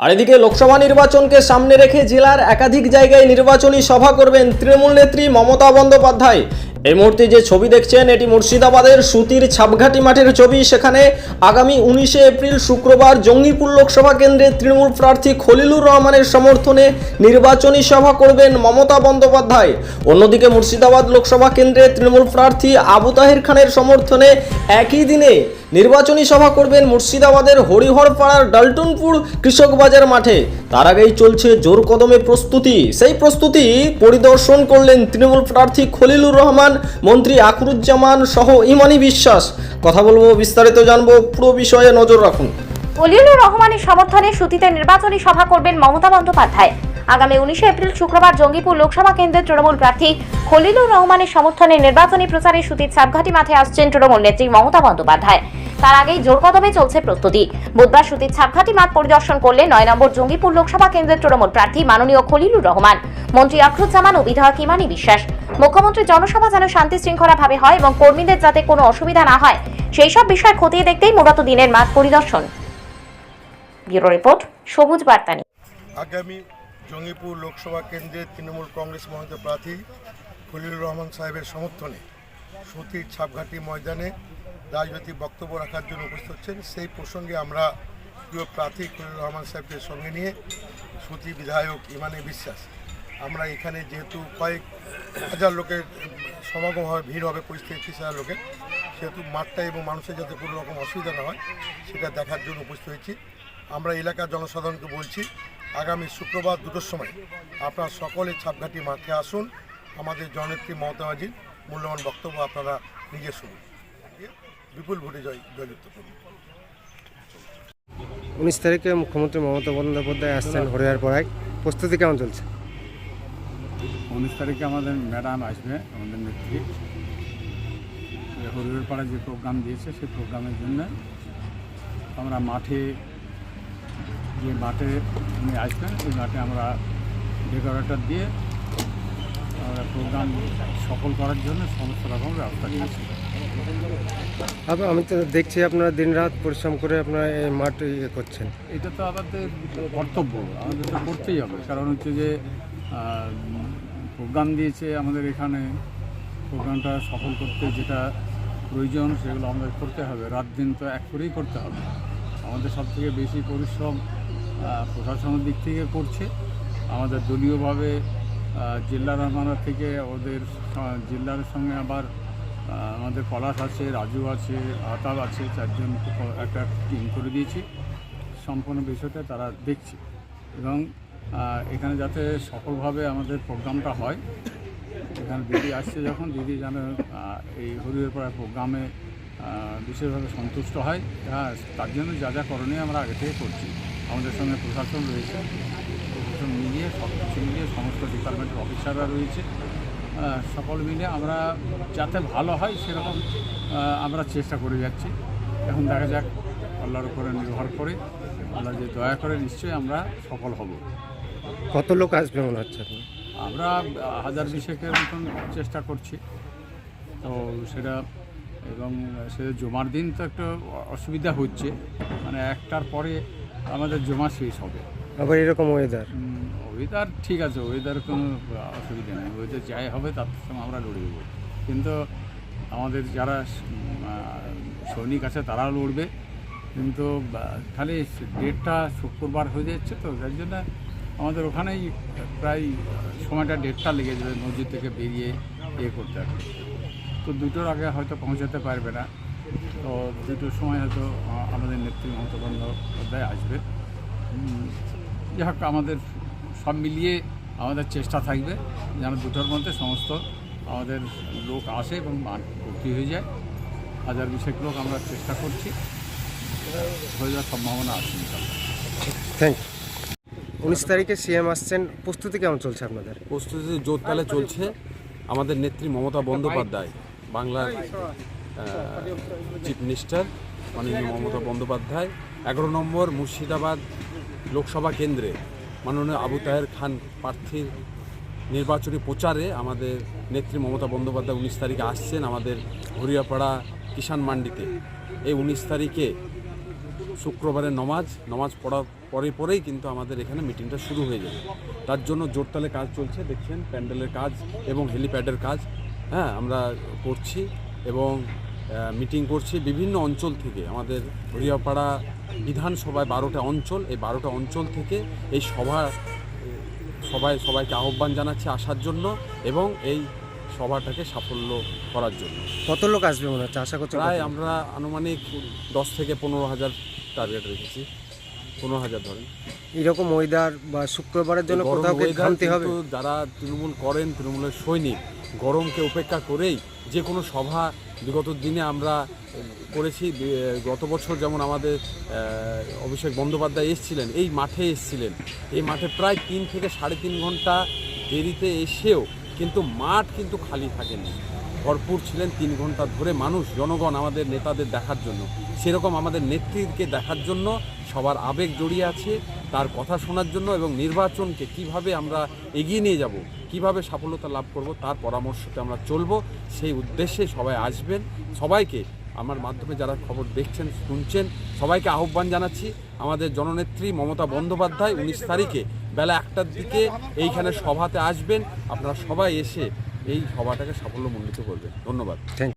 আর এদিকে লোকসভা নির্বাচনকে সামনে রেখে জেলার একাধিক জায়গায় নির্বাচনী সভা করবেন তৃণমূল নেত্রী মমতা বন্দ্যোপাধ্যায়। এই মুহূর্তে যে ছবি দেখছেন, এটি মুর্শিদাবাদের সুতির ছাপঘাটি মাঠের ছবি। সেখানে আগামী উনিশে এপ্রিল শুক্রবার জঙ্গিপুর লোকসভা কেন্দ্রে তৃণমূল প্রার্থী খলিলুর রহমানের সমর্থনে নির্বাচনী সভা করবেন মমতা বন্দ্যোপাধ্যায়। অন্যদিকে মুর্শিদাবাদ লোকসভা কেন্দ্রে তৃণমূল প্রার্থী আবু তাহের খানের সমর্থনে একই দিনে নির্বাচনী সভা করবেন মুর্শিদাবাদের হরিহরপাড়ার ডালটনপুর কৃষক বাজার মাঠে। তার আগেই চলছে জোর কদমে প্রস্তুতি। সেই প্রস্তুতি পরিদর্শন করলেন তৃণমূল প্রার্থী খলিলুর রহমান, মন্ত্রী আখরুজ্জামান সহ ইমানি বিশ্বাস। কথা বলব, বিস্তারিত জানব, পুরো বিষয়ে নজর রাখুন। খলিলুর রহমানের সমর্থনে সুতিতে নির্বাচনী সভা করবেন মমতা বন্দ্যোপাধ্যায়। আগামী উনিশে এপ্রিল শুক্রবার জঙ্গিপুর লোকসভা কেন্দ্রের তৃণমূল প্রার্থী খলিলুর রহমানের সমর্থনে নির্বাচনী প্রচারে সুতির ছাপঘাটি মাঠে আসছেন তৃণমূল নেত্রী মমতা বন্দ্যোপাধ্যায়। তার আগেই জোর কদমে চলছে প্রস্তুতি। বুধবার সুতির ছাপঘাটি মাঠ পরিদর্শন করলে নয় নম্বর জঙ্গিপুর লোকসভা কেন্দ্রের তৃণমূল প্রার্থী মাননীয় খলিলুর রহমান, মন্ত্রী আখরুজ্জামান ও বিধায়ক ইমানি বিশ্বাস। মুখ্যমন্ত্রী জনসভা যেন শান্তি শৃঙ্খলাভাবে হয় এবং কর্মীদের যাতে কোনো অসুবিধা না হয় সেই সব বিষয় খতিয়ে দেখতেই মূলত দিনের মাঠ পরিদর্শন। ব্যুরো রিপোর্ট, সবুজ বার্তানি আগামী জঙ্গিপুর লোকসভা কেন্দ্রের তৃণমূল কংগ্রেস মনোনীত প্রার্থী খলিলুর রহমান সাহেবের সমর্থনে সুতির ছাপঘাটি ময়দানে রাজনৈতিক বক্তব্য রাখার জন্য উপস্থিত হচ্ছেন। সেই প্রসঙ্গে আমরা প্রিয় প্রার্থী খলিলুর রহমান সাহেবকে সঙ্গে নিয়ে সুতি বিধায়ক ইমানে বিশ্বাস। আমরা এখানে যেহেতু কয়েক হাজার লোকের সমাগম হবে, ভিড় হবে, পঁচিশ থেকে ত্রিশ হাজার লোকের, সেহেতু মাঠটা এবং মানুষের যাতে কোনো রকম অসুবিধা না হয়, সেটা দেখার জন্য উপস্থিত হয়েছি। আমরা এলাকার জনসাধারণকে বলছি আগামী শুক্রবার দুটোর সময় আপনারা সকলে ছাপঘাটি মাঠে আসুন। আমাদের জননেত্রী মমতা ব্যানার্জির মূল্যবান বক্তব্য আপনারা নিজে শুনুন। বিপুল ভোটে জয় জয়যুক্ত করুন। উনিশ তারিখে মুখ্যমন্ত্রী মমতা বন্দ্যোপাধ্যায় আসছেন হরিয়ার পড়ায়। প্রস্তুতি কেমন চলছে? উনিশ তারিখে আমাদের ম্যাডাম আসবে আমাদের নেত্রী। হরিহর পাড়ায় যে প্রোগ্রাম দিয়েছে সেই প্রোগ্রামের জন্য আমরা মাঠে যে মাঠে উনি আসবেন। ওই মাঠে আমরা ডেকোরেটর দিয়ে আমরা প্রোগ্রাম সফল করার জন্য সমস্ত রকম ব্যবস্থা নিয়েছি। আবার আমি তো দেখছি আপনারা দিনরাত পরিশ্রম করে আপনারা এই মাঠ ইয়ে করছেন। এটা তো আমাদের কর্তব্য আমাদের তো করতেই হবে। কারণ হচ্ছে যে প্রোগ্রাম দিয়েছে আমাদের এখানে। প্রোগ্রামটা সফল করতে যেটা প্রয়োজন সেগুলো আমাদের করতে হবে। রাত দিন তো এক করেই করতে হবে। আমাদের সব থেকে বেশি পরিশ্রম প্রশাসনের দিক থেকে করছে। আমাদের দলীয়ভাবে আহ, জেলা রহমানের থেকে ওদের জেলার সঙ্গে আবার আমাদের পলাশ আছে রাজু আছে আতাব আছে চারজন একটা টিম করে দিয়েছি। সম্পূর্ণ বিষয়টা তারা দেখছে এবং এখানে যাতে সফলভাবে আমাদের প্রোগ্রামটা হয় এখানে দিদি আসছে যখন দিদি যেন এই হরিহরপাড়া প্রোগ্রামে বিশেষভাবে সন্তুষ্ট হয়। হ্যাঁ তার জন্য যা যা করণীয় আমরা আগে থেকে করছি। আমাদের সঙ্গে প্রশাসন রয়েছে। প্রশাসন মিলিয়ে সব কিছু মিলিয়ে সমস্ত ডিপার্টমেন্টের অফিসাররা রয়েছে। সকল মিলে আমরা যাতে ভালো হয় সেরকম আমরা চেষ্টা করে যাচ্ছি। এখন দেখা যাক আল্লাহর উপরে নির্ভর করে আল্লাহ যে দয়া করে নিশ্চয়ই আমরা সফল হব। কত লোক আসবে মনে হচ্ছে আমরা হাজার বিশেকের মতন চেষ্টা করছি। তো সেটা এবং সে জমার দিন তো একটু অসুবিধা হচ্ছে। মানে একটার পরে আমাদের জমা শেষ হবে। আবার এরকম ওয়েদার ওয়েদার ঠিক আছে ওয়েদার কোনো অসুবিধা নেই। ওয়েদার যাই হবে তার সঙ্গে আমরা লড়ে দেবো কিন্তু আমাদের যারা সৈনিক আছে তারাও লড়বে। কিন্তু খালি ডেটটা শুক্রবার হয়ে যাচ্ছে তো যার জন্য আমাদের ওখানেই প্রায় সময়টা ডেটটা লেগে যাবে মসজিদ থেকে বেরিয়ে ইয়ে করতে হবে। তো দুটোর আগে হয়তো পৌঁছাতে পারবে না। তো দুটোর সময় হয়তো আমাদের নেত্রী মমতা বন্দ্যোপাধ্যায় আসবে। যাই হোক আমাদের সব মিলিয়ে আমাদের চেষ্টা থাকবে যেন দুটোর মধ্যে সমস্ত আমাদের লোক আসে এবং ভর্তি হয়ে যায়। হাজার বিশেক লোক আমরা চেষ্টা করছি। হয়ে যাওয়ার সম্ভাবনা আছে থ্যাংক উনিশ তারিখে সিএম আসছেন প্রস্তুতি কেমন চলছে আপনাদের? প্রস্তুতি জোরতালে চলছে। আমাদের নেত্রী মমতা বন্দ্যোপাধ্যায় বাংলার চিফ মিনিস্টার মাননীয় মমতা বন্দ্যোপাধ্যায়। এগারো নম্বর মুর্শিদাবাদ লোকসভা কেন্দ্রে মাননীয় আবু তাহের খান প্রার্থীর নির্বাচনী প্রচারে আমাদের নেত্রী মমতা বন্দ্যোপাধ্যায় উনিশ তারিখে আসছেন আমাদের হরিয়াপাড়া কিষাণ মান্ডিতে। এই উনিশ তারিখে শুক্রবারের নমাজ নমাজ পড়ার পরে পরেই কিন্তু আমাদের এখানে মিটিংটা শুরু হয়ে যাবে। তার জন্য জোরতালে কাজ চলছে, দেখছেন, প্যান্ডেলের কাজ এবং হেলিপ্যাডের কাজ হ্যাঁ আমরা করছি এবং মিটিং করছি বিভিন্ন অঞ্চল থেকে। আমাদের হরিয়াপাড়া বিধানসভায় বারোটা অঞ্চল এই বারোটা অঞ্চল থেকে এই সভা সবাই সবাইকে আহ্বান জানাচ্ছে আসার জন্য এবং এই সভাটাকে সাফল্য করার জন্য। কত লোক আসবে মনে হচ্ছে? আশা করছি প্রায় আমরা আনুমানিক দশ থেকে পনেরো হাজার টার্গেট রেখেছি। পনেরো হাজার ধরেন। এরকম ওয়েদার বা শুক্রবারের জন্য কোথাও ঘামতে হবে? যারা তৃণমূল করেন তৃণমূলের সৈনিক গরমকে উপেক্ষা করেই যে কোনো সভা বিগত দিনে আমরা করেছি। গত বছর যেমন আমাদের অভিষেক বন্দ্যোপাধ্যায় এসেছিলেন এই মাঠে এসেছিলেন। এই মাঠে প্রায় তিন থেকে সাড়ে তিন ঘণ্টা দেরিতে এসেও কিন্তু মাঠ কিন্তু খালি থাকেনি। ভরপুর ছিলেন তিন ঘণ্টা ধরে মানুষ, জনগণ আমাদের নেতাদের দেখার জন্য। সেরকম আমাদের নেত্রীকে দেখার জন্য, সবার আবেগ জড়িয়ে আছে, তার কথা শোনার জন্য এবং নির্বাচনকে কীভাবে আমরা এগিয়ে নিয়ে যাব, কীভাবে সাফল্যতা লাভ করব, তার পরামর্শতে আমরা চলব, সেই উদ্দেশ্যে সবাই আসবেন। সবাইকে আমার মাধ্যমে যারা খবর দেখছেন, শুনছেন, সবাইকে আহ্বান জানাচ্ছি, আমাদের জননেত্রী মমতা বন্দ্যোপাধ্যায় উনিশ তারিখে বেলা একটার দিকে এইখানে সভাতে আসবেন। আপনারা সবাই এসে এই সভাটাকে সাফল্যমণ্ডিত করবে। ধন্যবাদ। থ্যাংক